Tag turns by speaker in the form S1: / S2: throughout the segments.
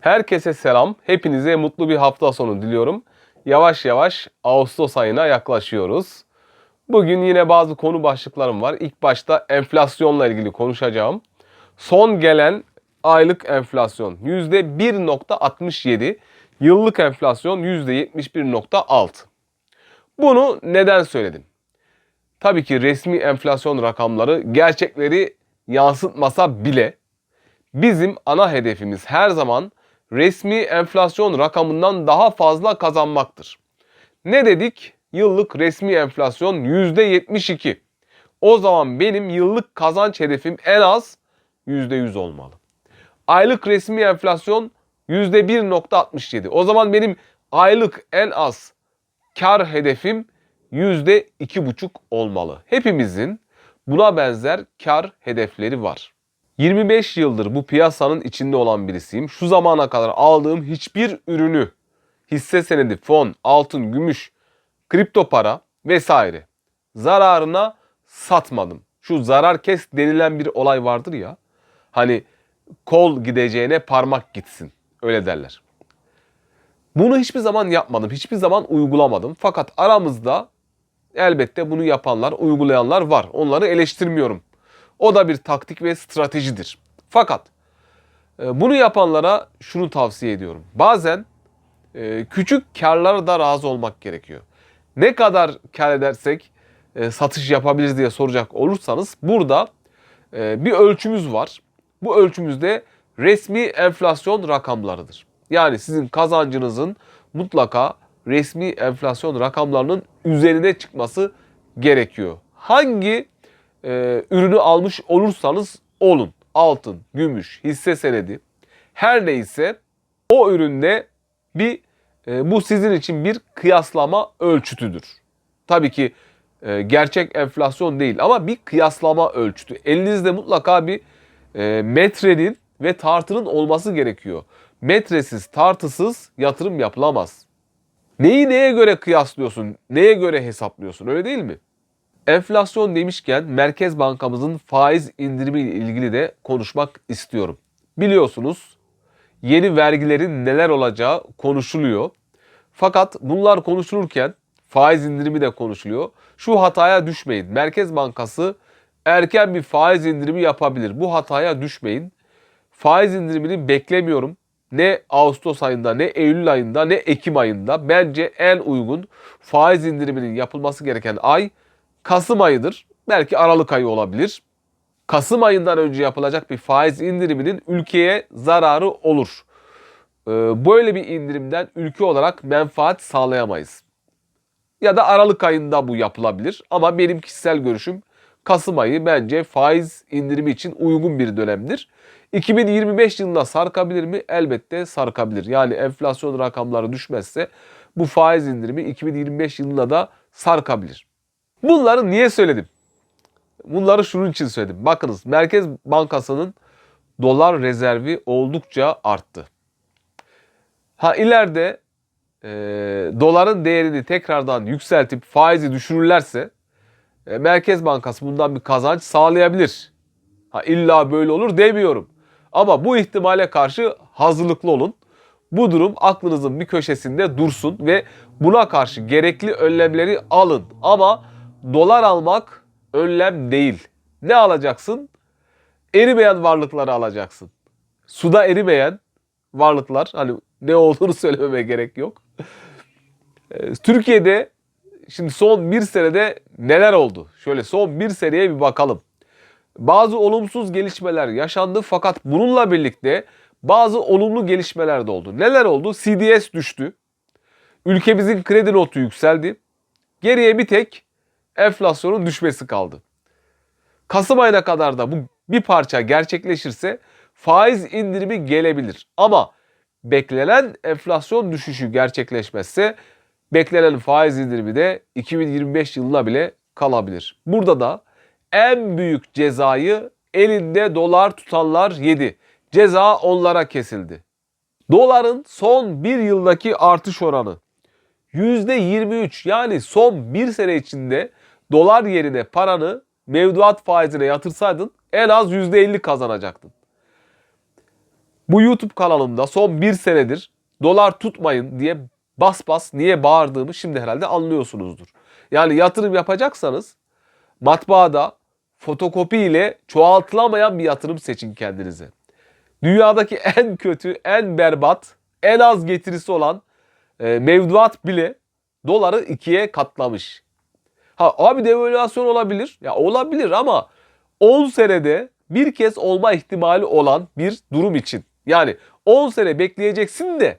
S1: Herkese selam. Hepinize mutlu bir hafta sonu diliyorum. Yavaş yavaş Ağustos ayına yaklaşıyoruz. Bugün yine bazı konu başlıklarım var. İlk başta enflasyonla ilgili konuşacağım. Son gelen aylık enflasyon %1.67, yıllık enflasyon %71.6. Bunu neden söyledim? Tabii ki resmi enflasyon rakamları gerçekleri yansıtmasa bile bizim ana hedefimiz her zaman resmi enflasyon rakamından daha fazla kazanmaktır. Ne dedik? Yıllık resmi enflasyon %72. O zaman benim yıllık kazanç hedefim en az %100 olmalı. Aylık resmi enflasyon %1.67. O zaman benim aylık en az kar hedefim %2,5 olmalı. Hepimizin buna benzer kar hedefleri var. 25 yıldır bu piyasanın içinde olan birisiyim. Şu zamana kadar aldığım hiçbir ürünü, hisse senedi, fon, altın, gümüş, kripto para vesaire zararına satmadım. Şu zarar kes denilen bir olay vardır ya. Hani kol gideceğine parmak gitsin. Öyle derler. Bunu hiçbir zaman yapmadım. Hiçbir zaman uygulamadım. Fakat aramızda elbette bunu yapanlar, uygulayanlar var. Onları eleştirmiyorum. O da bir taktik ve stratejidir. Fakat e, bunu yapanlara şunu tavsiye ediyorum. Bazen e, küçük karlara da razı olmak gerekiyor. Ne kadar kar edersek e, satış yapabiliriz diye soracak olursanız burada bir ölçümüz var. Bu ölçümüzde resmi enflasyon rakamlarıdır. Yani sizin kazancınızın mutlaka resmi enflasyon rakamlarının üzerine çıkması gerekiyor. Hangi e, ürünü almış olursanız olun. Altın, gümüş, hisse senedi her neyse o üründe bir e, bu sizin için bir kıyaslama ölçütüdür. Tabii ki e, gerçek enflasyon değil ama bir kıyaslama ölçütü. Elinizde mutlaka bir e, metrenin ve tartının olması gerekiyor. Metresiz, tartısız yatırım yapılamaz. Neyi neye göre kıyaslıyorsun, neye göre hesaplıyorsun öyle değil mi? Enflasyon demişken Merkez Bankamızın faiz indirimi ile ilgili de konuşmak istiyorum. Biliyorsunuz yeni vergilerin neler olacağı konuşuluyor. Fakat bunlar konuşulurken faiz indirimi de konuşuluyor. Şu hataya düşmeyin. Merkez Bankası erken bir faiz indirimi yapabilir. Bu hataya düşmeyin. Faiz indirimini beklemiyorum. Ne Ağustos ayında, ne Eylül ayında, ne Ekim ayında. Bence en uygun faiz indiriminin yapılması gereken ay Kasım ayıdır. Belki Aralık ayı olabilir. Kasım ayından önce yapılacak bir faiz indiriminin ülkeye zararı olur. Ee, böyle bir indirimden ülke olarak menfaat sağlayamayız. Ya da Aralık ayında bu yapılabilir ama benim kişisel görüşüm Kasım ayı bence faiz indirimi için uygun bir dönemdir. 2025 yılında sarkabilir mi? Elbette sarkabilir. Yani enflasyon rakamları düşmezse bu faiz indirimi 2025 yılında da sarkabilir. Bunları niye söyledim? Bunları şunun için söyledim. Bakınız Merkez Bankası'nın dolar rezervi oldukça arttı. Ha ileride e, doların değerini tekrardan yükseltip faizi düşürürlerse e, Merkez Bankası bundan bir kazanç sağlayabilir. Ha illa böyle olur demiyorum. Ama bu ihtimale karşı hazırlıklı olun. Bu durum aklınızın bir köşesinde dursun ve buna karşı gerekli önlemleri alın. Ama dolar almak önlem değil. Ne alacaksın? Erimeyen varlıkları alacaksın. Suda erimeyen varlıklar hani ne olduğunu söylememe gerek yok. Ee, Türkiye'de şimdi son bir senede neler oldu? Şöyle son bir seneye bir bakalım. Bazı olumsuz gelişmeler yaşandı fakat bununla birlikte bazı olumlu gelişmeler de oldu. Neler oldu? CDS düştü. Ülkemizin kredi notu yükseldi. Geriye bir tek enflasyonun düşmesi kaldı. Kasım ayına kadar da bu bir parça gerçekleşirse faiz indirimi gelebilir. Ama beklenen enflasyon düşüşü gerçekleşmezse beklenen faiz indirimi de 2025 yılına bile kalabilir. Burada da en büyük cezayı elinde dolar tutanlar yedi. Ceza onlara kesildi. Doların son bir yıldaki artış oranı %23 yani son bir sene içinde dolar yerine paranı mevduat faizine yatırsaydın en az %50 kazanacaktın. Bu YouTube kanalımda son bir senedir dolar tutmayın diye bas bas niye bağırdığımı şimdi herhalde anlıyorsunuzdur. Yani yatırım yapacaksanız matbaada fotokopi ile çoğaltılamayan bir yatırım seçin kendinize. Dünyadaki en kötü, en berbat, en az getirisi olan e, mevduat bile doları ikiye katlamış. Ha abi devalüasyon olabilir. Ya olabilir ama 10 senede bir kez olma ihtimali olan bir durum için. Yani 10 sene bekleyeceksin de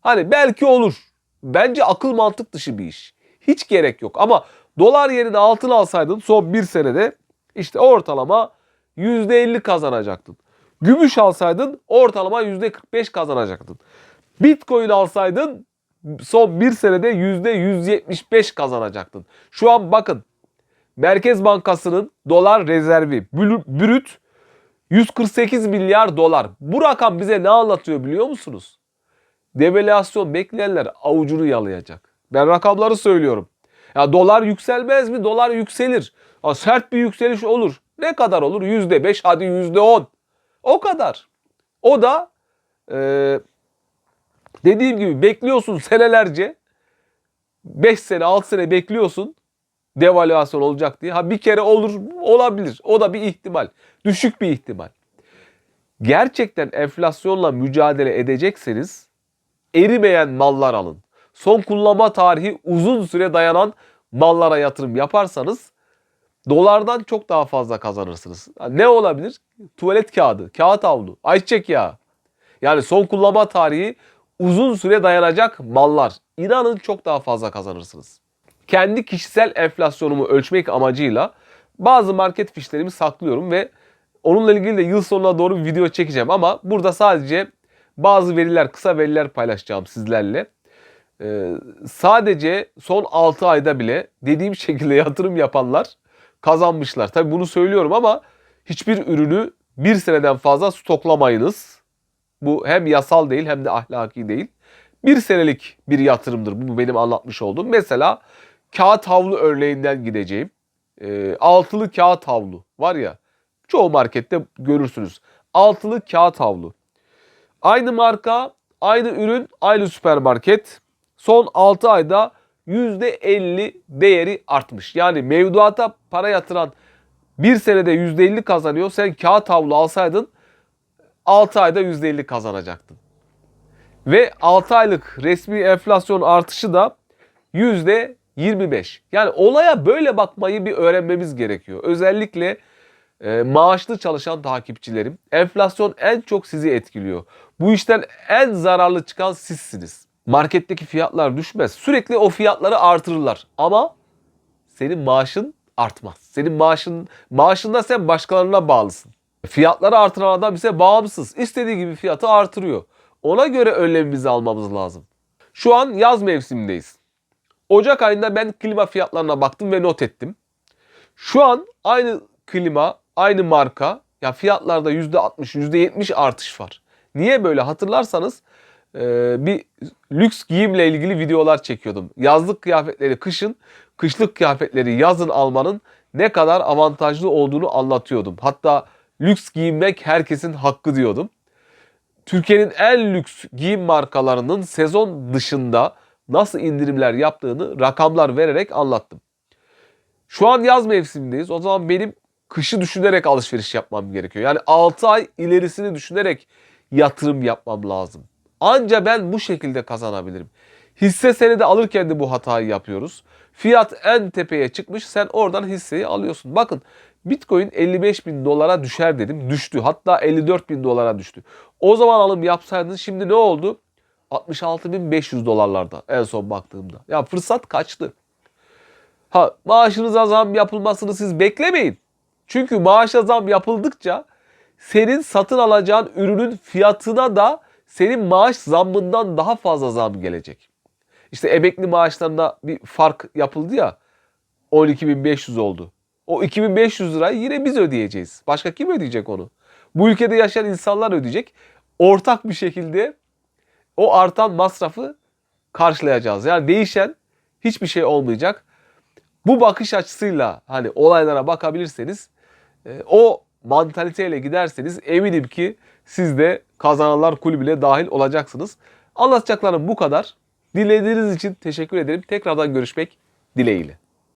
S1: hani belki olur. Bence akıl mantık dışı bir iş. Hiç gerek yok ama dolar yerine altın alsaydın son bir senede işte ortalama %50 kazanacaktın. Gümüş alsaydın ortalama %45 kazanacaktın. Bitcoin alsaydın son bir senede %175 kazanacaktın. Şu an bakın Merkez Bankası'nın dolar rezervi brüt 148 milyar dolar. Bu rakam bize ne anlatıyor biliyor musunuz? Devalüasyon bekleyenler avucunu yalayacak. Ben rakamları söylüyorum. Ya dolar yükselmez mi? Dolar yükselir. Ya sert bir yükseliş olur. Ne kadar olur? %5 hadi %10. O kadar. O da e, dediğim gibi bekliyorsun senelerce. 5 sene 6 sene bekliyorsun devalüasyon olacak diye. Ha bir kere olur olabilir. O da bir ihtimal. Düşük bir ihtimal. Gerçekten enflasyonla mücadele edecekseniz erimeyen mallar alın. Son kullanma tarihi uzun süre dayanan mallara yatırım yaparsanız dolardan çok daha fazla kazanırsınız. Ne olabilir? Tuvalet kağıdı, kağıt havlu, ayçiçek yağı. Yani son kullanma tarihi uzun süre dayanacak mallar. İnanın çok daha fazla kazanırsınız. Kendi kişisel enflasyonumu ölçmek amacıyla bazı market fişlerimi saklıyorum ve onunla ilgili de yıl sonuna doğru bir video çekeceğim ama burada sadece bazı veriler, kısa veriler paylaşacağım sizlerle. Ee, sadece son 6 ayda bile dediğim şekilde yatırım yapanlar kazanmışlar. Tabi bunu söylüyorum ama hiçbir ürünü bir seneden fazla stoklamayınız. Bu hem yasal değil hem de ahlaki değil. Bir senelik bir yatırımdır bu benim anlatmış olduğum. Mesela kağıt havlu örneğinden gideceğim. Ee, altılı kağıt havlu var ya çoğu markette görürsünüz. Altılı kağıt havlu. Aynı marka, aynı ürün, aynı süpermarket. Son 6 ayda %50 değeri artmış. Yani mevduata para yatıran bir senede %50 kazanıyor. Sen kağıt havlu alsaydın 6 ayda %50 kazanacaktın. Ve 6 aylık resmi enflasyon artışı da %25. Yani olaya böyle bakmayı bir öğrenmemiz gerekiyor. Özellikle e, maaşlı çalışan takipçilerim. Enflasyon en çok sizi etkiliyor. Bu işten en zararlı çıkan sizsiniz. Marketteki fiyatlar düşmez. Sürekli o fiyatları artırırlar. Ama senin maaşın artmaz. Senin maaşın maaşında sen başkalarına bağlısın. Fiyatları artıran adam ise bağımsız. İstediği gibi fiyatı artırıyor. Ona göre önlemimizi almamız lazım. Şu an yaz mevsimindeyiz. Ocak ayında ben klima fiyatlarına baktım ve not ettim. Şu an aynı klima, aynı marka ya fiyatlarda %60, %70 artış var. Niye böyle hatırlarsanız e, bir lüks giyimle ilgili videolar çekiyordum. Yazlık kıyafetleri kışın, kışlık kıyafetleri yazın almanın ne kadar avantajlı olduğunu anlatıyordum. Hatta lüks giyinmek herkesin hakkı diyordum. Türkiye'nin en lüks giyim markalarının sezon dışında nasıl indirimler yaptığını rakamlar vererek anlattım. Şu an yaz mevsimindeyiz. O zaman benim kışı düşünerek alışveriş yapmam gerekiyor. Yani 6 ay ilerisini düşünerek yatırım yapmam lazım. Anca ben bu şekilde kazanabilirim. Hisse senedi alırken de bu hatayı yapıyoruz. Fiyat en tepeye çıkmış sen oradan hisseyi alıyorsun. Bakın Bitcoin 55 bin dolara düşer dedim. Düştü. Hatta 54 bin dolara düştü. O zaman alım yapsaydın şimdi ne oldu? 66.500 dolarlarda en son baktığımda. Ya fırsat kaçtı. Ha maaşınıza zam yapılmasını siz beklemeyin. Çünkü maaşa zam yapıldıkça senin satın alacağın ürünün fiyatına da senin maaş zammından daha fazla zam gelecek. İşte emekli maaşlarında bir fark yapıldı ya 12.500 oldu. O 2500 lirayı yine biz ödeyeceğiz. Başka kim ödeyecek onu? Bu ülkede yaşayan insanlar ödeyecek. Ortak bir şekilde o artan masrafı karşılayacağız. Yani değişen hiçbir şey olmayacak. Bu bakış açısıyla hani olaylara bakabilirseniz e, o mantaliteyle giderseniz eminim ki siz de kazananlar kulübüne dahil olacaksınız. Anlatacaklarım bu kadar. Dinlediğiniz için teşekkür ederim. Tekrardan görüşmek dileğiyle.